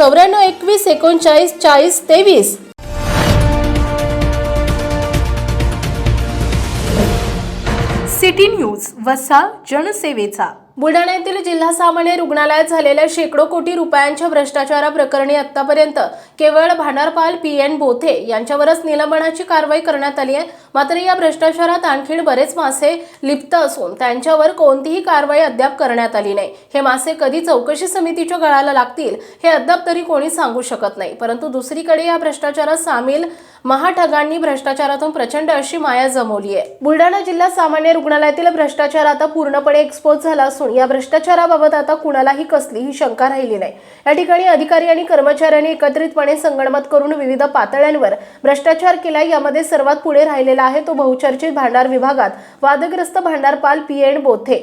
चौऱ्याण्णव एकवीस एकोणचाळीस चाळीस तेवीस. सिटी न्यूज वसा जनसेवेचा. बुलढाणा येथील जिल्हा सामान्य रुग्णालयात झालेल्या शेकडो कोटी रुपयांच्या भ्रष्टाचाराप्रकरणी आतापर्यंत केवळ भांडारपाल पी एन बोथे यांच्यावरच निलंबनाची कारवाई करण्यात आली आहे. मात्र या भ्रष्टाचारात आणखीन बरेच मासे लिप्त असून त्यांच्यावर कोणतीही कारवाई अद्याप करण्यात आली नाही. हे मासे कधी चौकशी समितीच्या गळाला लागतील हे अद्याप तरी कोणी सांगू शकत नाही. परंतु दुसरीकडे या भ्रष्टाचारात सामील महाठगांनी भ्रष्टाचारातून प्रचंड अशी माया जमवली आहे. बुलढाणा जिल्हा सामान्य रुग्णालयातील भ्रष्टाचार आता पूर्णपणे एक्सपोज झाला असून या भ्रष्टाचाराबाबत आता कुणालाही कसलीही शंका राहिली नाही. या ठिकाणी अधिकारी आणि कर्मचाऱ्यांनी एकत्रितपणे संगणमत करून विविध पातळ्यांवर भ्रष्टाचार केला यामध्ये सर्वात पुढे राहिलेला आहे तो बहुचर्चित भांडार विभागात वादग्रस्त भांडारपाल पी एन बोथे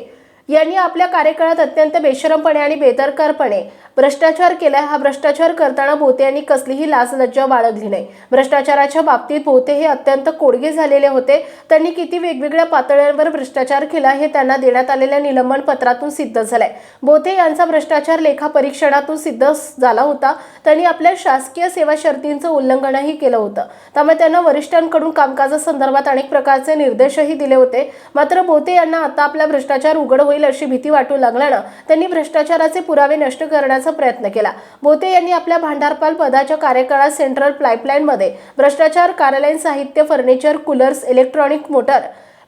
यांनी आपल्या कार्यकाळात अत्यंत बेशरमपणे आणि बेदरकारपणे भ्रष्टाचार केलाय हा भ्रष्टाचार करताना भोते यांनी कसलीही लाज लज्जा बाळगली नाही. भ्रष्टाचाराच्या बाबतीत भोते हे अत्यंत कोडगे झालेले होते. त्यांनी किती वेगवेगळ्या पातळ्यांवर भ्रष्टाचार केला हे त्यांना देण्यात आलेल्या निलंबन पत्रातून सिद्ध झालंय. भोते यांचा भ्रष्टाचार लेखा परीक्षणातून सिद्ध झाला होता. त्यांनी आपल्या शासकीय सेवा शर्तींचं उल्लंघनही केलं होतं. त्यामुळे त्यांना वरिष्ठांकडून कामकाजासंदर्भात अनेक प्रकारचे निर्देशही दिले होते. मात्र बोते यांना आता आपला भ्रष्टाचार उघड होईल अशी भीती वाटू लागल्यानं त्यांनी भ्रष्टाचाराचे पुरावे नष्ट करण्याचा प्रयत्न केला. बोते यांनी आपल्या भांडारपाल पदाच्या कार्यकाळात सेंट्रल पाईपलाईनमध्ये भ्रष्टाचार कार्यालयीन साहित्य फर्निचर कूलर्स इलेक्ट्रॉनिक मोटर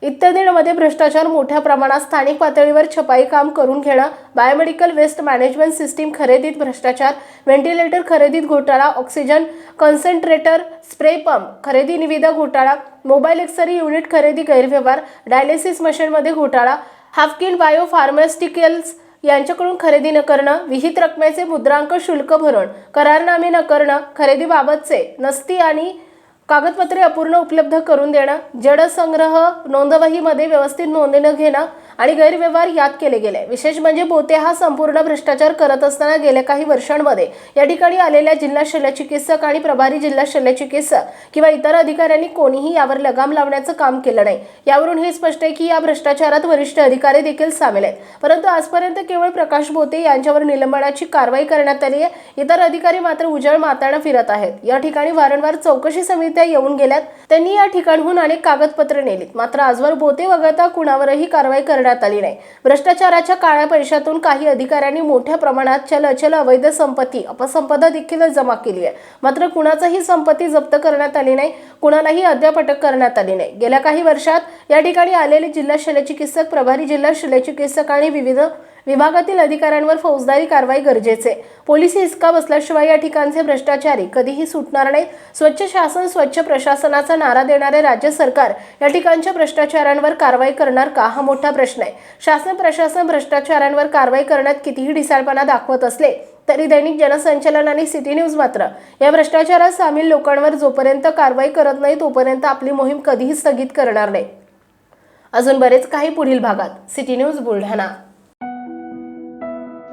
इत्यादींमध्ये भ्रष्टाचार मोठ्या प्रमाणात स्थानिक पातळीवर छपाई काम करून घेणं बायोमेडिकल वेस्ट मॅनेजमेंट सिस्टीम खरेदीत भ्रष्टाचार व्हेंटिलेटर खरेदीत घोटाळा ऑक्सिजन कॉन्सन्ट्रेटर स्प्रे पंप खरेदी निविदा घोटाळा मोबाईल एक्सरी युनिट खरेदी गैरव्यवहार डायलिसिस मशीनमध्ये घोटाळा हाफकिन बायो फार्मास्युटिकल्स यांच्याकडून खरेदी न करणं विहित रकमेचे मुद्रांक शुल्क भरून करारनामे न करणं खरेदीबाबतचे नसती आणि कागदपत्रे अपूर्ण उपलब्ध करून देणं जडसंग्रह नोंदवहीमध्ये व्यवस्थित नोंदणी न घेणं आणि गैरव्यवहार यात केले गेले. विशेष म्हणजे बोते हा संपूर्ण भ्रष्टाचार करत असताना गेल्या काही वर्षांमध्ये या ठिकाणी आलेल्या जिल्हा शल्यचिकित्सक आणि प्रभारी जिल्हा शल्यचिकित्सक किंवा इतर अधिकाऱ्यांनी कोणीही यावर लगाम लावण्याचं काम केलं नाही. यावरून हे स्पष्ट आहे की या भ्रष्टाचारात वरिष्ठ अधिकारी देखील सामील आहेत. परंतु आजपर्यंत केवळ प्रकाश बोते यांच्यावर निलंबनाची कारवाई करण्यात आली आहे. इतर अधिकारी मात्र उजळ माताना फिरत आहेत. या ठिकाणी वारंवार चौकशी समित्या येऊन गेल्यात. त्यांनी या ठिकाणहून अनेक कागदपत्रे नेलीत. मात्र आजवर बोते वगळता कुणावरही कारवाई करण्यात आली नाही. भ्रष्टाचाराच्या काळ्या पैशातून काही अधिकाऱ्यांनी मोठ्या प्रमाणात चल अचल अवैध संपत्ती अपसंपदा देखील जमा केली आहे. मात्र कुणाचाही संपत्ती जप्त करण्यात आली नाही कुणालाही अद्याप अटक करण्यात आली नाही. गेल्या काही वर्षात या ठिकाणी आलेले जिल्हा शल्यचिकित्सक प्रभारी जिल्हा शल्यचिकित्सक आणि विविध विभागातील अधिकाऱ्यांवर फौजदारी कारवाई गरजेचे. पोलीस हिसका बसल्याशिवाय या ठिकाणचे भ्रष्टाचारी कधीही सुटणार नाही स्वच्छ शासन स्वच्छ प्रशासनाचा नारा देणारे राज्य सरकार या ठिकाणच्या भ्रष्टाचारांवर कारवाई करणार का? हा मोठा प्रश्न आहे. शासन प्रशासन भ्रष्टाचारांवर कारवाई करण्यात कितीही ढिसाळपणा दाखवत असले तरी दैनिक जनसंचलन आणि सिटी न्यूज मात्र या भ्रष्टाचारात सामील लोकांवर जोपर्यंत कारवाई करत नाही तोपर्यंत आपली मोहीम कधीही स्थगित करणार नाही. अजून बरेच काही पुढील भागात. City news Buldhana.